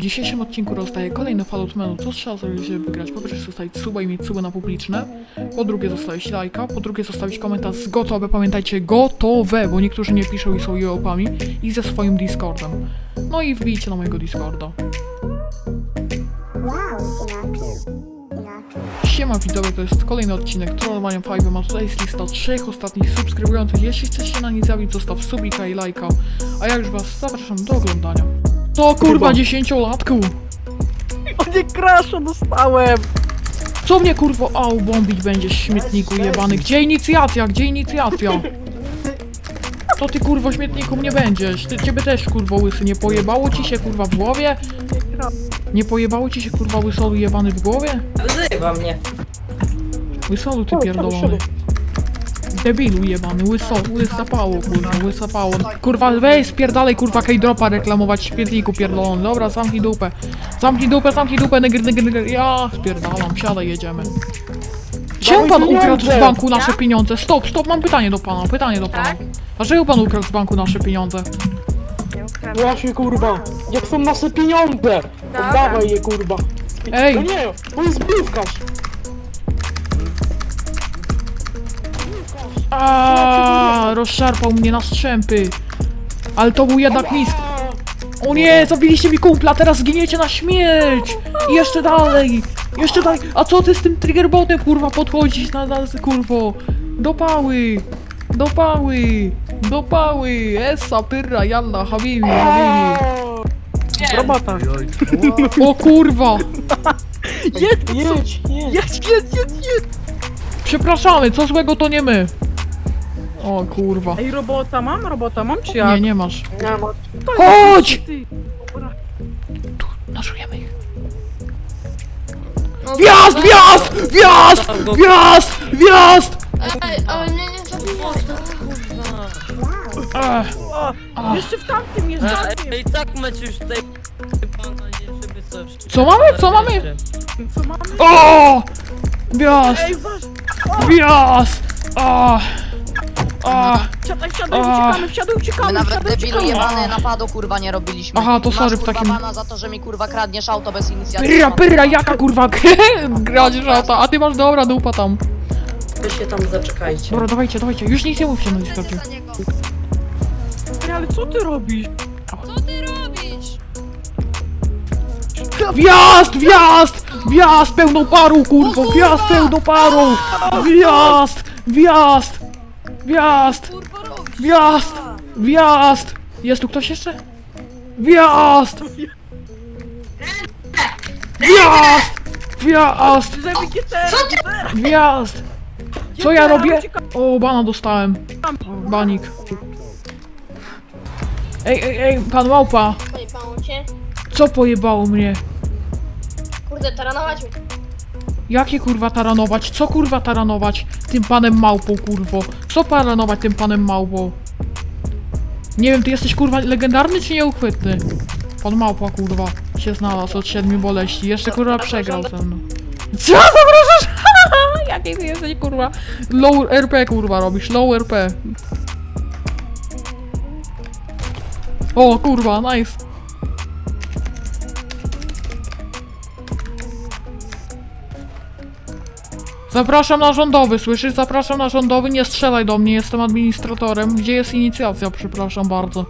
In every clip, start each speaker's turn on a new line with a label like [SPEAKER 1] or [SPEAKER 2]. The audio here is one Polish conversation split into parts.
[SPEAKER 1] W dzisiejszym odcinku rozdaję kolejny Fallout menu. Co trzeba zrobić, żeby wygrać? Po pierwsze zostawić suba i mieć suba na publiczne. Po drugie zostawić lajka. Po drugie zostawić komentarz z gotowe. Pamiętajcie, gotowe, bo niektórzy nie piszą i są jełopami. I ze swoim Discordem. No i wbijcie na mojego Discorda. Siema widzowie, to jest kolejny odcinek Trollowania 5, a tutaj jest lista trzech ostatnich subskrybujących. Jeśli chcesz się na nie zjawić, zostaw subika i lajka. A jak już was zapraszam do oglądania. To kurwa dziesięciolatku!
[SPEAKER 2] O nie, crasha dostałem!
[SPEAKER 1] Co mnie kurwo au bombić będziesz śmietniku jebany? Gdzie inicjacja? Gdzie inicjacja? To ty kurwo śmietniku nie będziesz. Ty ciebie też kurwo łysy. Nie pojebało ci się kurwa w głowie? Nie pojebało ci się kurwa łysolu jebany w głowie?
[SPEAKER 3] Wyzywa mnie.
[SPEAKER 1] Łysolu ty pierdolony. Debilu jebany, łyso, łysapało kurwa, łysapało. Kurwa weź spierdalej kurwa K-dropa reklamować w śmietniku pierdolony. Dobra, zamknij dupę. Zamknij dupę, zamknij dupę, nygr, nygr, nygr. Ja spierdalam, siadaj, jedziemy. Czemu pan ukradł z banku nasze pieniądze? Stop, stop, mam pytanie do pana, pytanie do pana. Dlaczego pan ukradł z banku nasze pieniądze?
[SPEAKER 2] Właśnie kurwa, jak są nasze pieniądze! Oddawaj je kurwa!
[SPEAKER 1] Ej.
[SPEAKER 2] No nie, to jest!
[SPEAKER 1] Aaaa, rozszarpał mnie na strzępy. Ale to był jednak misk. O nie, zabiliście mi kumpla, teraz zginiecie na śmierć! I jeszcze dalej! Jeszcze dalej! A co ty z tym triggerbotem kurwa podchodzisz na nas, kurwo? Do pały! Do pały! Do pały! Essa, pyrra, jalla, habibi, habibi!
[SPEAKER 2] Robota!
[SPEAKER 1] O kurwa!
[SPEAKER 2] Jedź! Jedź, jedź,
[SPEAKER 3] jedź, jedź!
[SPEAKER 1] Przepraszamy, co złego to nie my! O kurwa.
[SPEAKER 2] Ej, robota mam? Robota mam czy jak?
[SPEAKER 1] Nie, nie masz.
[SPEAKER 2] Nie ma.
[SPEAKER 1] Chodź!
[SPEAKER 2] Ty. Dobra.
[SPEAKER 1] Naszujemy ich. Wjazd! Wjazd! Wjazd! Wjazd! Wjazd!
[SPEAKER 4] Ej, ale mnie nie zabijasz.
[SPEAKER 1] Ech,
[SPEAKER 2] O, jeszcze w tamtym jest tamtym!
[SPEAKER 3] Ej, tak mecz już tutaj... Pana nie, żeby coś...
[SPEAKER 1] Co mamy? Co mamy?
[SPEAKER 2] Co mamy?
[SPEAKER 1] O! Wjazd!
[SPEAKER 2] Ej, wasz!
[SPEAKER 1] Wjazd! O! O!
[SPEAKER 2] Siadaj, siadaj,
[SPEAKER 1] A.
[SPEAKER 2] uciekamy, wsiadaj,
[SPEAKER 5] My
[SPEAKER 2] uciekamy,
[SPEAKER 5] nawet
[SPEAKER 2] wsiadaj,
[SPEAKER 5] debilu
[SPEAKER 2] uciekamy!
[SPEAKER 5] jebany napadu kurwa nie robiliśmy.
[SPEAKER 1] Aha, to
[SPEAKER 5] Masz,
[SPEAKER 1] sorry w
[SPEAKER 5] kurwa,
[SPEAKER 1] takim-
[SPEAKER 5] bana za to, że mi kurwa kradniesz auto bez inicjatywy.
[SPEAKER 1] Pyrra, pyrra, jaka kurwa grać żata, a ty masz dobra dupa tam.
[SPEAKER 3] Wy się tam zaczekajcie.
[SPEAKER 1] Dobra, dawajcie, dawajcie, już nic nie mówcie na Discordzie.
[SPEAKER 2] Ej, ale co ty robisz?
[SPEAKER 4] Co ty robisz?
[SPEAKER 1] Wjazd! Wjazd! Wjazd pełną parą, kurwo! Wjazd pełną parą! Wjazd! Wjazd! Wjazd!
[SPEAKER 4] Kurwa robisz?
[SPEAKER 1] Wjazd! Wjazd! Jest tu ktoś jeszcze? Wjazd! Wjazd! Wjazd!
[SPEAKER 2] Zabijcie te!
[SPEAKER 1] Wjazd! Co ja robię? O, bana dostałem. Banik. Ej, ej, ej, pan małpa!
[SPEAKER 4] Pojebało cię.
[SPEAKER 1] Co pojebało mnie?
[SPEAKER 4] Kurde, taranować mnie.
[SPEAKER 1] Jakie kurwa taranować? Co kurwa taranować tym panem małpą, kurwo? Co taranować tym panem małpą? Nie wiem, ty jesteś kurwa legendarny czy nieuchwytny? Pan małpa kurwa się znalazł od siedmiu boleści. Jeszcze kurwa przegrał ze mną. Co zapraszasz? Jaki ty jesteś kurwa? Low RP kurwa robisz, low RP. O kurwa, nice. Zapraszam na rządowy, słyszysz? Zapraszam na rządowy, nie strzelaj do mnie, jestem administratorem. Gdzie jest inicjacja, przepraszam bardzo?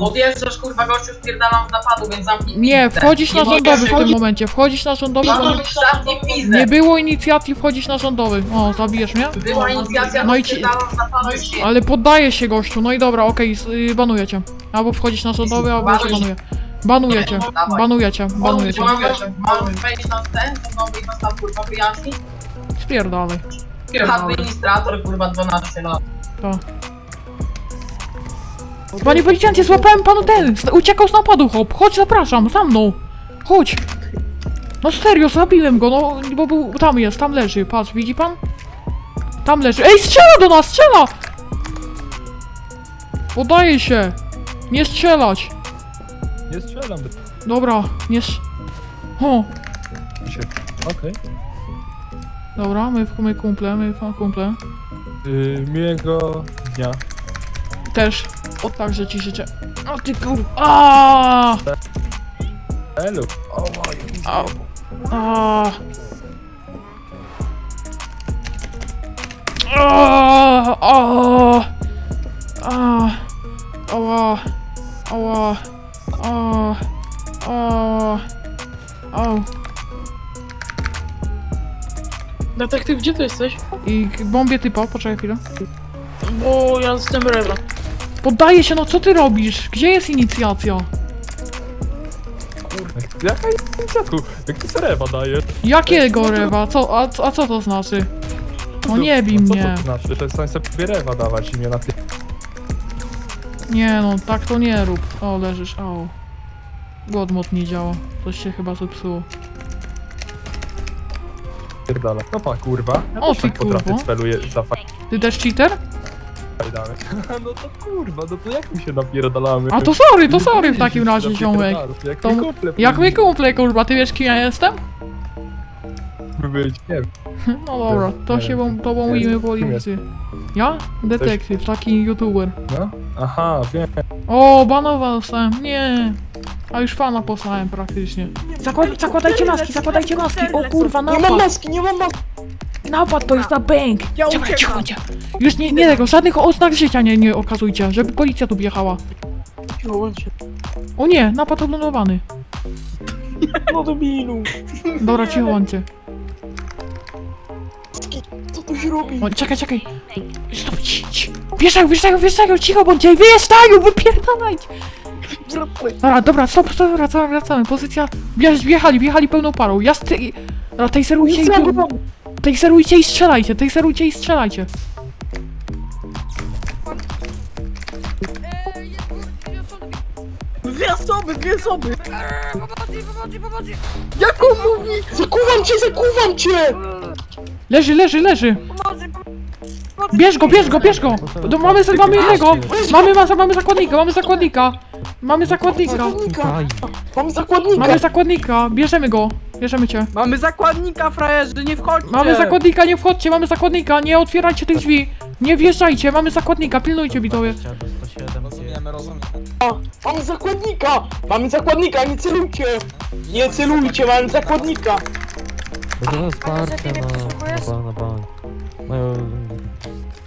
[SPEAKER 6] Odjeżdżasz kurwa gościu spierdalam z napadu, więc zamknij
[SPEAKER 1] Nie,
[SPEAKER 6] pizdę.
[SPEAKER 1] wchodzisz na
[SPEAKER 6] Nie mogę
[SPEAKER 1] rządowy w tym
[SPEAKER 6] wchodzić-
[SPEAKER 1] momencie, wchodzisz na rządowy.
[SPEAKER 6] Zamknij pizdę.
[SPEAKER 1] Nie było inicjacji, wchodzisz na rządowy. O, zabijesz mnie?
[SPEAKER 6] Była inicjacja,
[SPEAKER 1] No
[SPEAKER 6] no
[SPEAKER 1] i
[SPEAKER 6] i
[SPEAKER 1] ci-
[SPEAKER 6] z napadu.
[SPEAKER 1] Ale poddaję się gościu, no i dobra, okej, okay, banuję cię. Albo wchodzisz na rządowy, albo cię banuję. Banuję cię, banuję cię, banuję cię.
[SPEAKER 6] Możesz wejść na ten, i nastaw kurwa wyjaśni.
[SPEAKER 1] Spierdalaj.
[SPEAKER 6] Administrator kurwa 12 lat.
[SPEAKER 1] To. Panie policjancie, złapałem panu ten! z- Uciekał z napadu, hop! Chodź, zapraszam, za mną! Chodź! No serio, zabiłem go, no, bo był, tam jest, tam leży, patrz, widzi pan? Tam leży, ej, strzela do nas, strzela! Podaje się! Nie strzelać!
[SPEAKER 7] Nie strzelam.
[SPEAKER 1] Dobra, nie strz... O,
[SPEAKER 7] Okej.
[SPEAKER 1] Dobra, my, my kumple, my kumple.
[SPEAKER 7] Yy, miłego dnia.
[SPEAKER 1] Też. O, także ci życzę. O ty kur... Aaaa!
[SPEAKER 7] Elu. O,
[SPEAKER 1] Au. A. A. A.
[SPEAKER 2] gdzie ty jesteś?
[SPEAKER 1] I k- bombię typa, poczekaj chwilę.
[SPEAKER 2] Bo ja jestem Rewa.
[SPEAKER 1] Poddaję się, no co ty robisz? Gdzie jest inicjacja?
[SPEAKER 7] Jaka inicjatywa? Jak ty serewa dajesz?
[SPEAKER 1] Jakiego rewa? Co, a, a co to znaczy? No nie bij
[SPEAKER 7] No co
[SPEAKER 1] mnie.
[SPEAKER 7] to znaczy? To jest sobie rewa dawać imię na ty.
[SPEAKER 1] Nie no, tak to nie rób. O, leżysz, au. Godmod nie działa. Coś się chyba zepsuło.
[SPEAKER 7] Pierdala. No pa, kurwa. Ja
[SPEAKER 1] O,
[SPEAKER 7] też
[SPEAKER 1] ty
[SPEAKER 7] tak potrafię
[SPEAKER 1] kurwo.
[SPEAKER 7] celuję za
[SPEAKER 1] Ty też cheater?
[SPEAKER 7] fajdamy. No to kurwa, no to jak mi się napierdalamy?
[SPEAKER 1] A to sorry, to sorry w takim razie, ziomek.
[SPEAKER 7] Jak
[SPEAKER 1] To-
[SPEAKER 7] mi kumple
[SPEAKER 1] Jak kumple, kurwa, ty wiesz kim ja jestem?
[SPEAKER 7] być, nie wiem.
[SPEAKER 1] No dobra, to się wam, to mówimy policji. Ja? Detektyw, taki youtuber.
[SPEAKER 7] No? Aha, wiem.
[SPEAKER 1] O, banował sam, nie. A już fana poznałem praktycznie. Zakład, zakładajcie maski, zakładajcie maski. O kurwa,
[SPEAKER 2] Nie mam
[SPEAKER 1] napad.
[SPEAKER 2] maski, nie mam maski!
[SPEAKER 1] Napad to jest na bank. Cicho, cicho, cicho. Już nie, nie tego, żadnych oznak życia nie, nie okazujcie, żeby policja tu wjechała.
[SPEAKER 2] Cicho, bądźcie.
[SPEAKER 1] O nie, napad oglądowany.
[SPEAKER 2] No debilu.
[SPEAKER 1] Dobra, cicho bądźcie.
[SPEAKER 2] Co tu się robi?
[SPEAKER 1] O, czekaj, czekaj. Stop, ci, ci. Wjeżdżają, wjeżdżają, wjeżdżają, cicho bądźcie, wyjeżdżają, wypierdalajcie. Dobra, dobra, stop, stop, wracamy, wracamy. Pozycja, wjechali, wjechali pełną parą. Ja sty... Dobra, tejserujcie i tu... Tejserujcie i strzelajcie, tejserujcie i strzelajcie.
[SPEAKER 3] Dwie osoby, dwie osoby!
[SPEAKER 2] Zakuwam cię, zakuwam cię!
[SPEAKER 1] Leży, leży, leży. Bierz go, bierz go, bierz go. Do, mamy, mamy jednego. Mamy, mamy, mamy zakładnika, mamy zakładnika. Mamy zakładnika.
[SPEAKER 2] Zakładnika! Mam zakładnika!
[SPEAKER 1] Mamy zakładnika, bierzemy go. Bierzemy cię.
[SPEAKER 3] Mamy zakładnika, frajerzy, nie wchodźcie!
[SPEAKER 1] Mamy zakładnika, nie wchodźcie, mamy zakładnika, nie otwierajcie tych drzwi. Nie wjeżdżajcie, mamy zakładnika, pilnujcie widzowie.
[SPEAKER 2] Mamy zakładnika! Mamy zakładnika, nie celujcie! Nie celujcie, mamy zakładnika!
[SPEAKER 8] To jest wsparcie na, na, ba- na bank. Mają...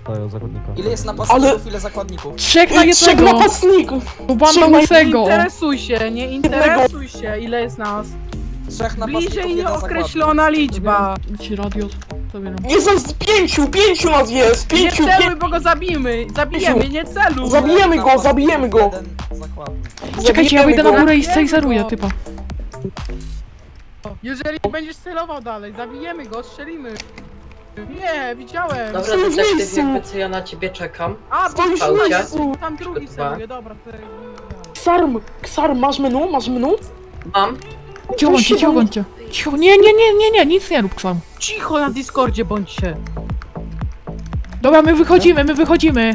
[SPEAKER 8] Dają zakładnika.
[SPEAKER 9] Ile jest napastników,
[SPEAKER 2] Ale-
[SPEAKER 9] ile zakładników?
[SPEAKER 1] Trzech na
[SPEAKER 2] Trzech
[SPEAKER 1] jednego.
[SPEAKER 2] napastników! Trzech na
[SPEAKER 1] łysego.
[SPEAKER 3] Interesuj się, nie interesuj się, ile jest nas.
[SPEAKER 9] Trzech napastników,
[SPEAKER 3] Bliżej
[SPEAKER 9] jeden
[SPEAKER 3] nieokreślona liczba.
[SPEAKER 1] Ci radio, zabieram.
[SPEAKER 2] Nie za z pięciu, pięciu nas jest!
[SPEAKER 3] Nie
[SPEAKER 2] Pięciu,
[SPEAKER 3] celuj, bo go zabijmy! Zabijemy, nie celuj!
[SPEAKER 2] Zabijemy
[SPEAKER 9] zakładnik.
[SPEAKER 2] go, zabijemy go!
[SPEAKER 9] Jeden zakładnik.
[SPEAKER 1] Czekajcie, ja wyjdę na górę i sejzeruję typa.
[SPEAKER 3] Jeżeli będziesz celował dalej, zabijemy go, strzelimy. Nie, widziałem.
[SPEAKER 2] Dobra. Stój w
[SPEAKER 3] detektyw,
[SPEAKER 2] miejscu.
[SPEAKER 3] jakby
[SPEAKER 2] co,
[SPEAKER 3] ja na ciebie czekam. A,
[SPEAKER 2] w
[SPEAKER 3] Paucia.
[SPEAKER 2] miejscu!
[SPEAKER 3] tam drugi
[SPEAKER 9] Dwa.
[SPEAKER 3] celuje, dobra.
[SPEAKER 2] Ksarm, Ksarm, masz menu? Masz menu?
[SPEAKER 3] Mam.
[SPEAKER 1] Cicho bądźcie, cicho bądźcie. Cicho, nie, nie, nie, nie, nie, nic nie rób sam.
[SPEAKER 3] Cicho na Discordzie bądźcie.
[SPEAKER 1] Dobra, my wychodzimy, my wychodzimy.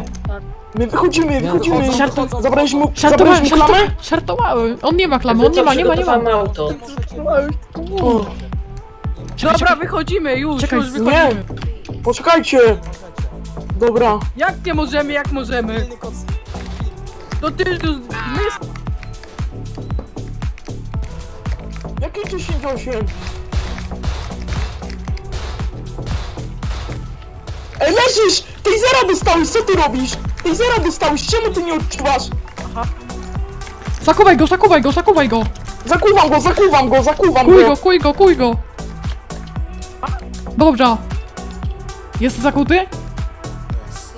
[SPEAKER 2] My wychodzimy, wychodzimy!
[SPEAKER 9] Wychodzą,
[SPEAKER 2] Zabrałeś mu,
[SPEAKER 1] Żartowałem,
[SPEAKER 2] zabrałeś klamę?
[SPEAKER 1] żartowałem. On nie ma klamy, on nie ma, nie ma, nie ma.
[SPEAKER 3] auto.
[SPEAKER 2] O,
[SPEAKER 3] Dobra,
[SPEAKER 1] czekaj.
[SPEAKER 3] wychodzimy, już,
[SPEAKER 1] Czekaj,
[SPEAKER 3] już
[SPEAKER 2] nie!
[SPEAKER 3] wychodzimy.
[SPEAKER 2] Poczekajcie! Dobra,
[SPEAKER 3] Jak nie możemy, jak możemy? To ty, to my
[SPEAKER 2] jakie 10-8? Ej, leżysz! Tej zera dostałeś, co ty robisz? Tej zera dostałeś, czemu ty nie odczuwasz?
[SPEAKER 1] Zakuwaj go, zakuwaj go, zakuwaj go.
[SPEAKER 2] Zakuwam go, zakuwam go, zakuwam
[SPEAKER 1] Kuj
[SPEAKER 2] go!
[SPEAKER 1] go, kuj go, kuj go. Dobrze. Jest zakuty?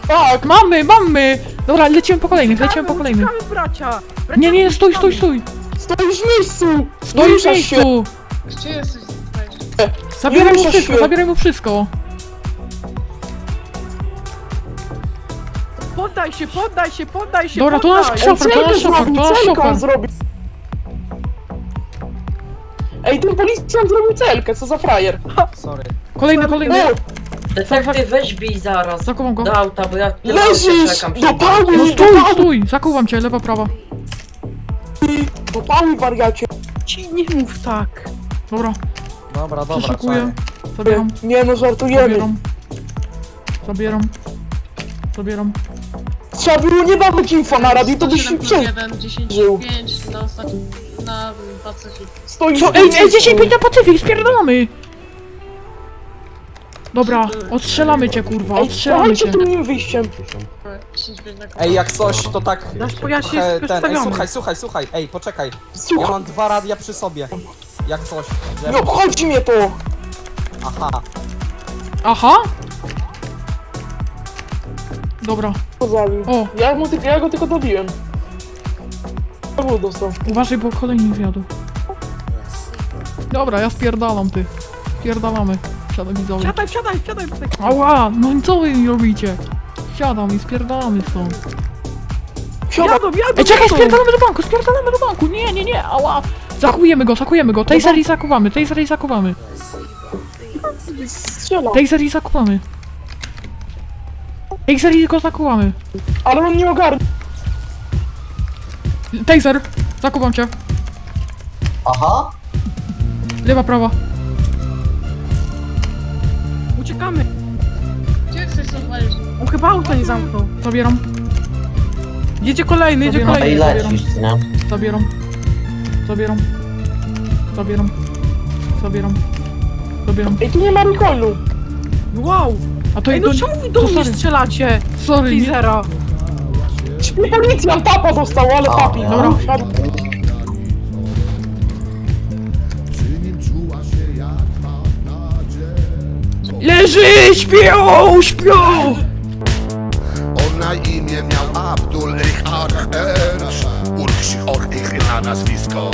[SPEAKER 2] Tak!
[SPEAKER 1] Mamy, mamy. Dobra, lecimy po kolejnych, lecimy po kolejnych.
[SPEAKER 3] uciekamy, bracia. bracia.
[SPEAKER 1] Nie, nie, stój, stój, stój.
[SPEAKER 2] Stoisz w miejscu!
[SPEAKER 1] Stój w
[SPEAKER 2] ruszasz się!
[SPEAKER 1] miejscu.
[SPEAKER 4] Gdzie jesteś?
[SPEAKER 1] Zabieraj mu
[SPEAKER 2] ruszasz
[SPEAKER 1] wszystko,
[SPEAKER 2] się.
[SPEAKER 1] zabieraj mu wszystko.
[SPEAKER 3] Poddaj się, poddaj się, poddaj się,
[SPEAKER 1] Dobra, to
[SPEAKER 3] poddaj.
[SPEAKER 1] nasz szofer, to nasz szofer, to nasz szofer.
[SPEAKER 2] on zrobił! Ej, ten policjant zrobił celkę, co za frajer!
[SPEAKER 9] Sorry.
[SPEAKER 1] Kolejny, kolejny.
[SPEAKER 2] O,
[SPEAKER 3] Detektyw, weź bij zaraz.
[SPEAKER 1] Zakuwam go.
[SPEAKER 3] Do auta, bo ja
[SPEAKER 2] leżysz!
[SPEAKER 3] czekam.
[SPEAKER 2] Pały,
[SPEAKER 1] No
[SPEAKER 2] do
[SPEAKER 1] stój, stój, zakuwam cię, lewa, prawa.
[SPEAKER 2] do pały, wariacie!
[SPEAKER 3] Ci nie mów tak.
[SPEAKER 1] Dobra,
[SPEAKER 9] Dobra, dobra,
[SPEAKER 1] przeszukuję.
[SPEAKER 9] czekaj.
[SPEAKER 1] Zabieram,
[SPEAKER 2] Nie no, żartujemy!
[SPEAKER 1] zabieram. Zabieram. Zabieram.
[SPEAKER 2] Trzeba było nie dawać info na radio, to byś przeżył!
[SPEAKER 4] 10, 5 na ostatni. Na Pacyfik.
[SPEAKER 2] Stoi
[SPEAKER 1] Co? Ej, ej, 10 5 na Pacyfik, spierdolamy! Dobra, odstrzelamy cię kurwa,
[SPEAKER 2] Ej,
[SPEAKER 1] odstrzelamy cię.
[SPEAKER 2] dawajcie tym wyjściem.
[SPEAKER 4] 10 5 na
[SPEAKER 9] Ej, jak coś, to tak...
[SPEAKER 3] Nasz pojazd
[SPEAKER 9] trochę ten, ej,
[SPEAKER 3] przestawiony.
[SPEAKER 9] słuchaj, słuchaj, słuchaj, ej, poczekaj. Ja
[SPEAKER 2] Słuchaj,
[SPEAKER 9] mam dwa radia przy sobie. Jak coś. Że...
[SPEAKER 2] nie obchodzi mnie to!
[SPEAKER 9] Aha.
[SPEAKER 1] Aha? Dobra,
[SPEAKER 2] Co zabił?
[SPEAKER 1] o,
[SPEAKER 2] Ja, mu, tylko- ja go tylko dobiłem. Co dostał?
[SPEAKER 1] uważaj, bo kolejny wjadł. Dobra, ja spierdalam ty. Spierdalamy. Siadam widzowie.
[SPEAKER 3] Wsiadaj, wsiadaj, wsiadaj. Pasek.
[SPEAKER 1] Ała, no i co wy mi robicie? Siadam i spierdalamy stąd.
[SPEAKER 2] Siadaj!
[SPEAKER 3] Jadą, jadą,
[SPEAKER 1] Ej, czekaj,
[SPEAKER 3] jadą.
[SPEAKER 1] spierdalamy do banku, spierdalamy do banku. Nie, nie, nie, ała. Zakujemy go, zakujemy go. Tej serii zakuwamy, tej serii zakuwamy.
[SPEAKER 2] Strzela!
[SPEAKER 1] Tej serii zakuwamy. Tej serii go zakuwamy.
[SPEAKER 2] Ale on nie ogarnia.
[SPEAKER 1] Taser, zakuwam cię.
[SPEAKER 9] Aha.
[SPEAKER 1] Lewa, prawa.
[SPEAKER 3] Uciekamy.
[SPEAKER 4] Gdzie chcesz to walić?
[SPEAKER 3] On chyba auto nie zamknął.
[SPEAKER 1] Zabieram,
[SPEAKER 3] Jedzie kolejny, jedzie
[SPEAKER 1] Zabieram.
[SPEAKER 3] kolejny.
[SPEAKER 1] Ej, lecisz, zabieram. Zabieram. Zabieram. Zabieram. Zabieram.
[SPEAKER 2] Ej, tu nie ma recoilu.
[SPEAKER 3] Wow.
[SPEAKER 1] A to
[SPEAKER 3] Ej, no
[SPEAKER 1] to-
[SPEAKER 3] czemu wy do mnie
[SPEAKER 1] sorry.
[SPEAKER 3] strzelacie?
[SPEAKER 1] Sorry, nie,
[SPEAKER 3] Teasera.
[SPEAKER 2] Śpi policjant, tapa dostał, ale papi.
[SPEAKER 1] Dobra. Leży! Śpią! Śpią!
[SPEAKER 10] On na imię miał Abdul Ich Arch Urkshi Och Ich na nazwisko